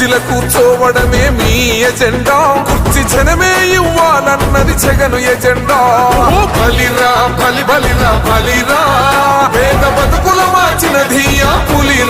కుర్చీల కూర్చోవడమే మీ ఎజెండా. కుర్చీ జనమే ఇవ్వాలన్నది జగను ఎజెండా. ఓ బలిరా బలి బలిరా బలిరా. పేద బతుకుల మార్చినది ఆ పులిరా.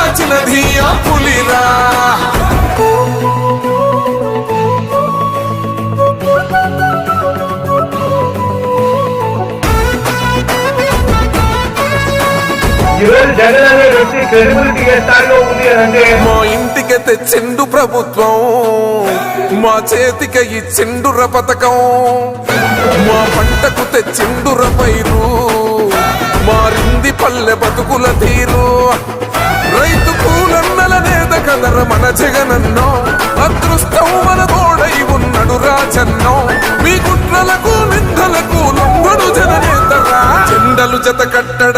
ఈరోజు జగన్ అనే వ్యక్తి క్రెడిబిలిటీ ఏ స్థాయిలో ఉంది అని అంటే మా ఇంటికి తెచ్చిండు ప్రభుత్వం మా చేతికి ఇచ్చిండుర పథకం మా పంటకు తెచ్చిండుర పైరు మారింది పల్లె బతుకుల తీరు. రైతు కూలన్నల నేత కదర మన జగనన్నో అదృష్టం మన తోడై ఉన్నడు రాజన్నో. మీ కుట్రలకు నిందలకు లొంగడు జననేతరా జెండలు జత కట్టడ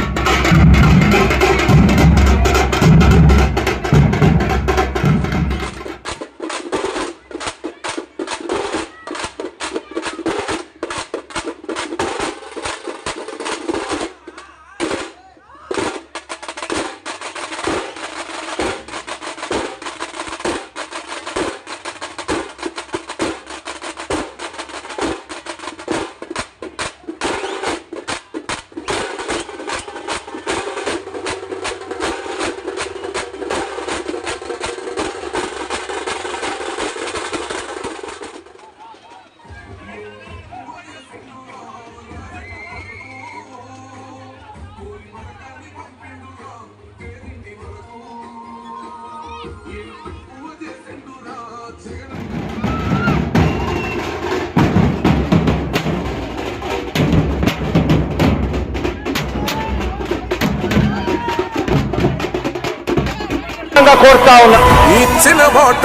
కోరుతా ఉన్నా. ఇచ్చిన మాట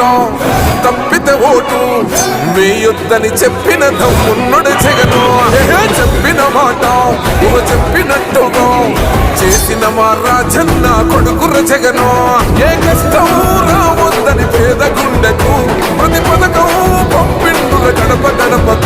తప్పితే ఓటు. వేయొద్దని చెప్పిన తమ్మున్నడు జగను. చెప్పిన మాట చెప్పినట్టుగా. చేసిన మా రాజన్న కొడుకుర జగను. ఏ కష్టం? రావద్దని పేద గుండెకు ప్రతి పథకం పంపిండుల గడప గడపకు.